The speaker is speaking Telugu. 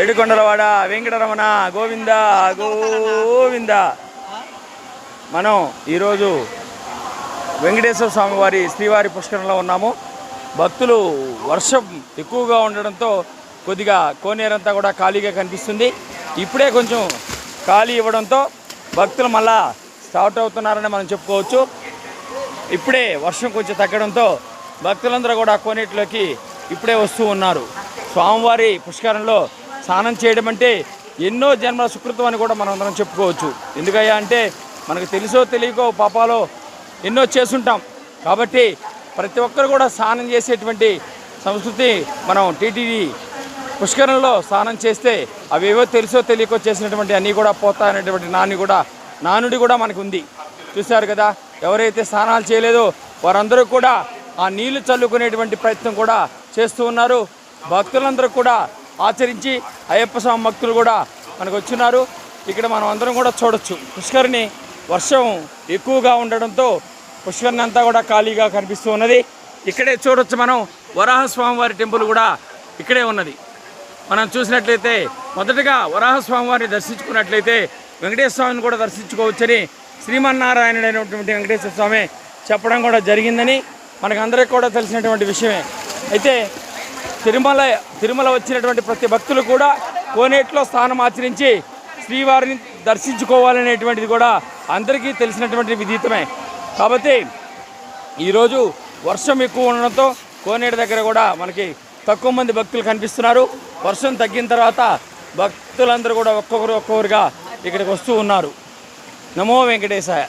ఏడుకొండలవాడ వెంకటరమణ గోవింద గోవింద. మనం ఈరోజు వెంకటేశ్వర స్వామి వారి శ్రీవారి పుష్కరంలో ఉన్నాము. భక్తులు వర్షం ఎక్కువగా ఉండడంతో కొద్దిగా కోనేరంతా కూడా ఖాళీగా కనిపిస్తుంది. ఇప్పుడే కొంచెం ఖాళీ ఇవ్వడంతో భక్తులు మళ్ళా స్టార్ట్ అవుతున్నారని మనం చెప్పుకోవచ్చు. ఇప్పుడే వర్షం కొంచెం తగ్గడంతో భక్తులందరూ కూడా కోనేటిలోకి ఇప్పుడే వస్తూ ఉన్నారు. స్వామివారి పుష్కరంలో స్నానం చేయడం అంటే ఎన్నో జన్మల సుకృతం అని కూడా మనం అందరం చెప్పుకోవచ్చు. ఎందుకయ్యా అంటే మనకు తెలుసో తెలియకో పాపాలో ఎన్నో చేస్తుంటాం. కాబట్టి ప్రతి ఒక్కరు కూడా స్నానం చేసేటువంటి సంస్కృతి మనం టీటీడీ పుష్కరంలో స్నానం చేస్తే అవేవో తెలుసో తెలియకో చేసినటువంటి అన్నీ కూడా పోతాయనేటువంటి నాని కూడా నానుడి కూడా మనకు ఉంది. చూశారు కదా? ఎవరైతే స్నానాలు చేయలేదో వారందరూ కూడా ఆ నీళ్ళు చల్లుకునేటువంటి ప్రయత్నం కూడా చేస్తూ ఉన్నారు. భక్తులందరూ కూడా ఆచరించి అయ్యప్ప స్వామి భక్తులు కూడా మనకు వచ్చినారు. ఇక్కడ మనం అందరం కూడా చూడొచ్చు. పుష్కరిని వర్షం ఎక్కువగా ఉండడంతో పుష్కరిని అంతా కూడా ఖాళీగా కనిపిస్తూ ఉన్నది. ఇక్కడే చూడొచ్చు మనం వరాహస్వామి వారి టెంపుల్ కూడా ఇక్కడే ఉన్నది. మనం చూసినట్లయితే మొదటగా వరాహస్వామి వారిని దర్శించుకున్నట్లయితే వెంకటేశ్వర స్వామిని కూడా దర్శించుకోవచ్చని శ్రీమన్నారాయణుడైనటువంటి వెంకటేశ్వర స్వామి చెప్పడం కూడా జరిగిందని మనకందరికీ కూడా తెలిసినటువంటి విషయమే. అయితే తిరుమల తిరుమల వచ్చినటువంటి ప్రతి భక్తులు కూడా కోనేట్లో స్నానం ఆచరించి శ్రీవారిని దర్శించుకోవాలనేటువంటిది కూడా అందరికీ తెలిసినటువంటి విదితమే. కాబట్టి ఈరోజు వర్షం ఎక్కువ ఉండడంతో కోనేటి దగ్గర కూడా మనకి తక్కువ మంది భక్తులు కనిపిస్తున్నారు. వర్షం తగ్గిన తర్వాత భక్తులందరూ కూడా ఒక్కొక్కరు ఒక్కొక్కరుగా ఇక్కడికి వస్తూ ఉన్నారు. నమో వెంకటేశాయ.